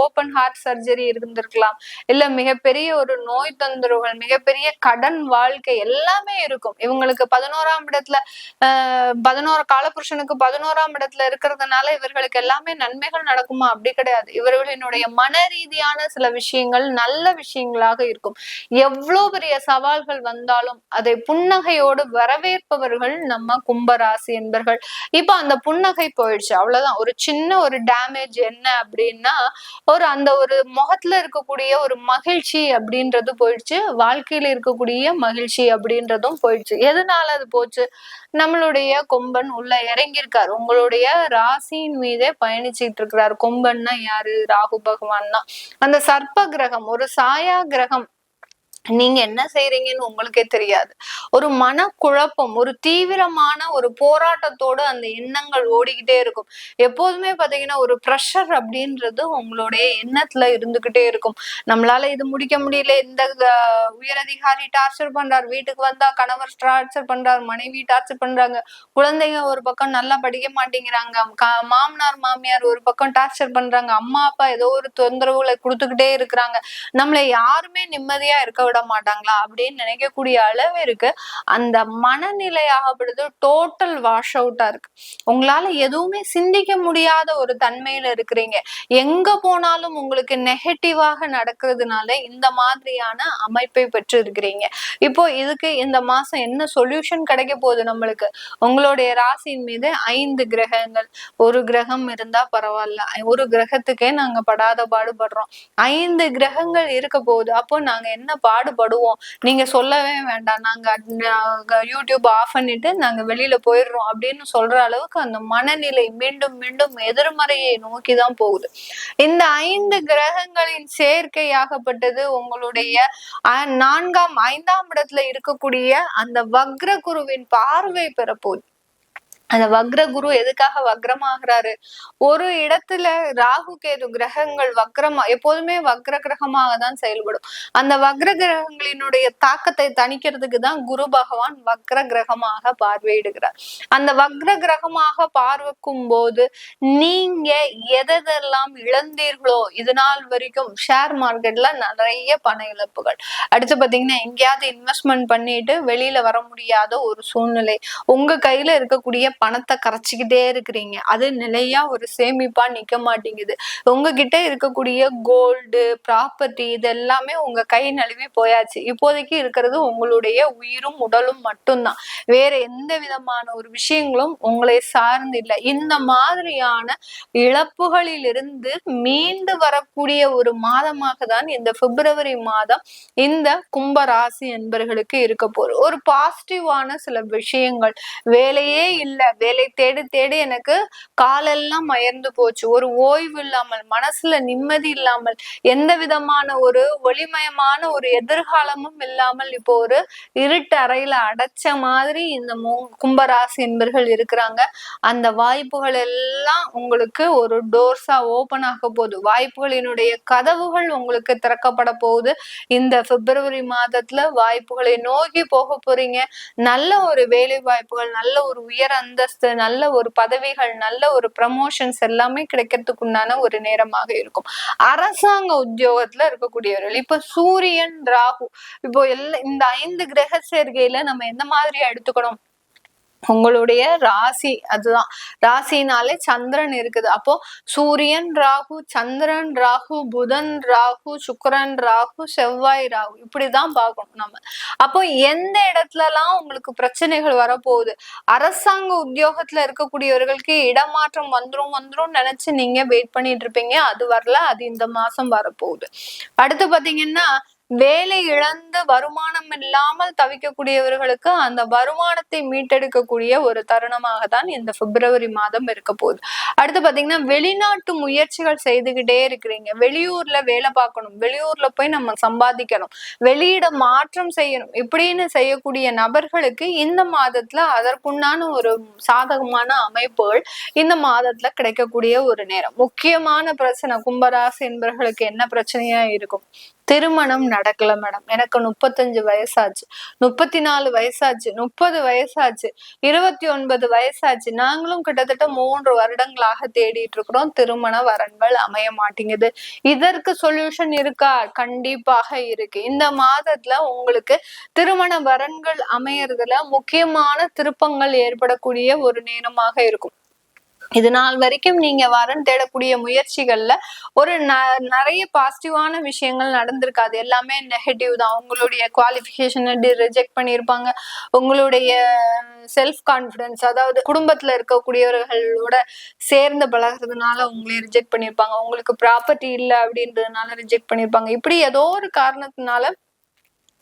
C: ஓப்பன் ஹார்ட் சர்ஜரி இருந்திருக்கலாம். இல்ல மிகப்பெரிய ஒரு நோய் தொந்தரவுகள் மிகப்பெரிய கடன் வாழ்க்கை எல்லாமே இருக்கும். இவங்களுக்கு பதினோராம் இடத்துல ஆஹ் பதினோரு காலபுருஷனுக்கு பதினோராம் இடத்துல இருக்கிறதுனால இவர்களுக்கு எல்லாமே நன்மைகள் நடக்குமா? அப்படி கிடையாது. இவர்களினுடைய மன ரீதியான சில விஷயங்கள் நல்ல விஷயங்களாக இருக்கும். எவ்வளவு பெரிய சவால்கள் வந்தாலும் அதை புன்னகையோடு வரவேற்பவர்கள் நம்ம கும்பராசி என்பர்கள். இப்ப அந்த புன்னகை போயிடுச்சு. அவ்வளவுதான். ஒரு சின்ன ஒரு டேமேஜ் என்ன அப்படின்னா ஒரு அந்த ஒரு முகத்துல இருக்கக்கூடிய ஒரு மகிழ்ச்சி அப்படின்றது போயிடுச்சு. வாழ்க்கையில இருக்கக்கூடிய மகிழ்ச்சி அப்படின்றதும் போயிடுச்சு. எதனால அது போச்சு? நம்மளுடைய கொம்பன் உள்ள இறங்கியிருக்காரு. உங்களுடைய ராசி ராசியின் மீதே பயணிச்சிட்டு இருக்கிறார். கொம்பன்னா யாரு? ராகு பகவான் தான். அந்த சர்ப்ப கிரகம் ஒரு சாயா கிரகம் நீங்க என்ன செய்றீங்கன்னு உங்களுக்கே தெரியாது. ஒரு மனக்குழப்பம் ஒரு தீவிரமான ஒரு போராட்டத்தோட அந்த எண்ணங்கள் ஓடிக்கிட்டே இருக்கும். எப்போதுமே பாத்தீங்கன்னா ஒரு ப்ரெஷர் அப்படின்றது உங்களுடைய எண்ணத்துல இருந்துகிட்டே இருக்கும். நம்மளால இது முடிக்க முடியல இந்த உயரதிகாரி டார்ச்சர் பண்றார் வீட்டுக்கு வந்தா கணவர் டார்ச்சர் பண்றார் மனைவி டார்ச்சர் பண்றாங்க. குழந்தைங்க ஒரு பக்கம் நல்லா படிக்க மாட்டேங்கிறாங்க மாமனார் மாமியார் ஒரு பக்கம் டார்ச்சர் பண்றாங்க அம்மா அப்பா ஏதோ ஒரு தொந்தரவுகளை கொடுத்துக்கிட்டே இருக்கிறாங்க. நம்மளை யாருமே நிம்மதியா இருக்க விட மாட்டாங்களா அப்படின்னு நினைக்கக்கூடிய அளவிற்கு அந்த மனநிலையாகப்படுது டோட்டல் வாஷ் அவுட்டா இருக்கு. உங்களால எதுவுமே சிந்திக்க முடியாத ஒரு தன்மையில இருக்கிறீங்க. எங்க போனாலும் உங்களுக்கு நெகட்டிவாக நடக்கிறதுனால இந்த மாதிரியான அமைப்பை பெற்று இருக்கிறீங்க இப்போ இதுக்கு இந்த மாசம் என்ன சொல்யூஷன் கிடைக்க போகுது நம்மளுக்கு? உங்களுடைய ராசியின் மீது ஐந்து கிரகங்கள். ஒரு கிரகம் இருந்தா பரவாயில்ல. ஒரு கிரகத்துக்கே நாங்க படாத பாடுபடுறோம். ஐந்து கிரகங்கள் இருக்க போகுது. அப்போ நாங்க என்ன பாடுபடுவோம். நீங்க சொல்லவே வேண்டாம். நாங்க யூடியூப் ஆஃப் பண்ணிட்டு நாங்க வெளியில போயிடுறோம் அப்படின்னு சொல்ற அளவுக்கு அந்த மனநிலை மீண்டும் மீண்டும் எதிர்மறையை நோக்கி தான் போகுது. இந்த ஐந்து கிரகங்களின் சேர்க்கையாகப்பட்டது உங்களுடைய அஹ், நான்காம் ஐந்தாம் இடத்துல இருக்கக்கூடிய அந்த வக்ர குருவின் பார்வை பெறப்போகுது. அந்த வக்ர குரு எதுக்காக வக்ரமாகிறாரு? ஒரு இடத்துல ராகு கேது கிரகங்கள் வக்ரமா எப்போதுமே வக்ர கிரகமாக தான் செயல்படும். அந்த வக்ர கிரகங்களினுடைய தாக்கத்தை தணிக்கிறதுக்கு தான் குரு பகவான் வக்ர கிரகமாக பார்வையிடுகிறார். அந்த வக்ர கிரகமாக பார்வைக்கும் போது நீங்க எதெல்லாம் இழந்தீர்களோ இது நாள் வரைக்கும் ஷேர் மார்க்கெட்ல நிறைய பண இழப்புகள். அடுத்து பாத்தீங்கன்னா எங்கேயாவது இன்வெஸ்ட்மெண்ட் பண்ணிட்டு வெளியில வர முடியாத ஒரு சூழ்நிலை. உங்க கையில இருக்கக்கூடிய பணத்தை கரைச்சிக்கிட்டே இருக்கிறீங்க. அது நிலையா ஒரு சேமிப்பா நிக்க மாட்டேங்குது. உங்ககிட்ட இருக்கக்கூடிய கோல்டு ப்ராப்பர்ட்டி இது எல்லாமே உங்க கை நழுவி போயாச்சு. இப்போதைக்கு இருக்கிறது உங்களுடைய உயிரும் உடலும் மட்டும்தான். வேற எந்த விதமான ஒரு விஷயங்களும் உங்களை சார்ந்து இல்லை. இந்த மாதிரியான இழப்புகளிலிருந்து மீண்டு வரக்கூடிய ஒரு மாதமாக தான் இந்த பிப்ரவரி மாதம் இந்த கும்பராசி என்பர்களுக்கு இருக்க போகுது. ஒரு பாசிட்டிவான சில விஷயங்கள். வேலையே இல்லை. வேலை தேடி தேடி எனக்கு காலெல்லாம் அயர்ந்து போச்சு. ஒரு ஓய்வு இல்லாமல் மனசுல நிம்மதி இல்லாமல் எந்த விதமான ஒரு ஒளிமயமான ஒரு எதிர்காலமும் இல்லாமல் இப்போ ஒரு இருட்டு அறையில அடைச்ச மாதிரி இந்த கும்பராசி என்பர்கள் இருக்கிறாங்க. அந்த வாய்ப்புகள் எல்லாம் உங்களுக்கு ஒரு டோர்ஸா ஓபன் ஆக போகுது. வாய்ப்புகளினுடைய கதவுகள் உங்களுக்கு திறக்கப்பட போகுது. இந்த பிப்ரவரி மாதத்துல வாய்ப்புகளை நோக்கி போக போறீங்க. நல்ல ஒரு வேலை வாய்ப்புகள் நல்ல ஒரு உயர் அந்தஸ்து நல்ல ஒரு பதவிகள் நல்ல ஒரு ப்ரமோஷன்ஸ் எல்லாமே கிடைக்கிறதுக்கு உண்டான ஒரு நேரமாக இருக்கும். அரசாங்க உத்தியோகத்துல இருக்கக்கூடியவர்கள் இப்ப சூரியன் ராகு இப்போ எல்லா இந்த ஐந்து கிரக சேர்க்கையில நம்ம எந்த மாதிரி எடுத்துக்கணும்? உங்களுடைய ராசி அதுதான். ராசினாலே சந்திரன் இருக்குது. அப்போ சூரியன் ராகு சந்திரன் ராகு புதன் ராகு சுக்கரன் ராகு செவ்வாய் ராகு இப்படிதான் பார்க்கணும் நம்ம. அப்போ எந்த இடத்துலலாம் உங்களுக்கு பிரச்சனைகள் வரப்போகுது? அரசாங்க உத்தியோகத்துல இருக்கக்கூடியவர்களுக்கு இடமாற்றம் வந்துரும் வந்துடும் நினைச்சு நீங்க வெயிட் பண்ணிட்டு இருப்பீங்க. அது வரல அது இந்த மாசம் வரப்போகுது. அடுத்து பாத்தீங்கன்னா வேலை இழந்து வருமானம் இல்லாமல் தவிக்கக்கூடியவர்களுக்கு அந்த வருமானத்தை மீட்டெடுக்கக்கூடிய ஒரு தருணமாக தான் இந்த பிப்ரவரி மாதம் இருக்க போகுது. அடுத்து பாத்தீங்கன்னா வெளிநாட்டு முயற்சிகள் செய்துகிட்டே இருக்கிறீங்க. வெளியூர்ல வேலை பார்க்கணும். வெளியூர்ல போய் நம்ம சம்பாதிக்கணும். வெளியிட மாற்றம் செய்யணும். இப்படின்னு செய்யக்கூடிய நபர்களுக்கு இந்த மாதத்துல அதற்குண்டான ஒரு சாதகமான அமைப்புகள் இந்த மாதத்துல கிடைக்கக்கூடிய ஒரு நேரம். முக்கியமான பிரச்சனை கும்பராசி என்பவர்களுக்கு என்ன பிரச்சனையா இருக்கும்? திருமணம் நடக்கல மேடம் எனக்கு முப்பத்தஞ்சு வயசாச்சு. முப்பத்தி நாலு வயசாச்சு. முப்பது வயசாச்சு. இருபத்தி ஒன்பது வயசாச்சு. நாங்களும் கிட்டத்தட்ட மூன்று வருடங்களாக தேடிட்டு இருக்கிறோம். திருமண வரன்கள் அமைய மாட்டேங்குது. இதற்கு சொல்யூஷன் இருக்கா? கண்டிப்பாக இருக்கு. இந்த மாதத்துல உங்களுக்கு திருமண வரன்கள் அமையறதுல முக்கியமான திருப்பங்கள் ஏற்படக்கூடிய ஒரு நேரமாக இருக்கும். இது நாள் வரைக்கும் நீங்க வரன் தேடக்கூடிய முயற்சிகள்ல ஒரு ந- நிறைய பாசிட்டிவான விஷயங்கள் நடந்திருக்காது. எல்லாமே நெகட்டிவ் தான். உங்களுடைய குவாலிஃபிகேஷனை ரிஜெக்ட் பண்ணியிருப்பாங்க. உங்களுடைய செல்ஃப் கான்ஃபிடன்ஸ் அதாவது குடும்பத்துல இருக்கக்கூடியவர்களோட சேர்ந்து பழகுறதுனால உங்களை ரிஜெக்ட் பண்ணியிருப்பாங்க. உங்களுக்கு ப்ராப்பர்ட்டி இல்லை அப்படின்றதுனால ரிஜெக்ட் பண்ணியிருப்பாங்க. இப்படி ஏதோ ஒரு காரணத்தினால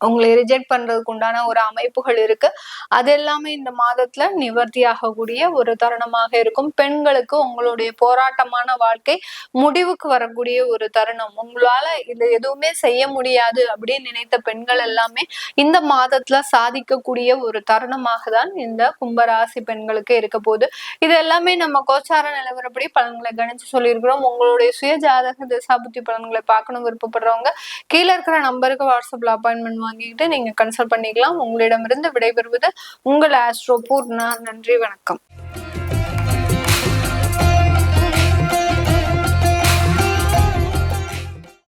C: உங்களை ரிஜெக்ட் பண்றதுக்கு உண்டான ஒரு அமைப்புகள் இருக்கு. அது எல்லாமே இந்த மாதத்துல நிவர்த்தி ஆகக்கூடிய ஒரு தருணமாக இருக்கும். பெண்களுக்கு உங்களுடைய போராட்டமான வாழ்க்கை முடிவுக்கு வரக்கூடிய ஒரு தருணம். உங்களால இது எதுவுமே செய்ய முடியாது அப்படின்னு நினைத்த பெண்கள் எல்லாமே இந்த மாதத்துல சாதிக்கக்கூடிய ஒரு தருணமாக தான் இந்த கும்பராசி பெண்களுக்கு இருக்க போகுது. இது எல்லாமே நம்ம கோச்சார நிலவரப்படி பலன்களை கணிச்சு சொல்லியிருக்கிறோம். உங்களுடைய சுய ஜாதக திசாபுத்தி பலன்களை பார்க்கணும் விருப்பப்படுறவங்க கீழே இருக்கிற நம்பருக்கு வாட்ஸ்அப்ல அப்பாயின்மெண்ட் வாங்கிக்கிட்டு நீங்க கன்சல்ட் பண்ணிக்கலாம். உங்களிடமிருந்து விடைபெறுவது உங்கள் ஆஸ்ட்ரோ பூர்ணா நன்றி வணக்கம்.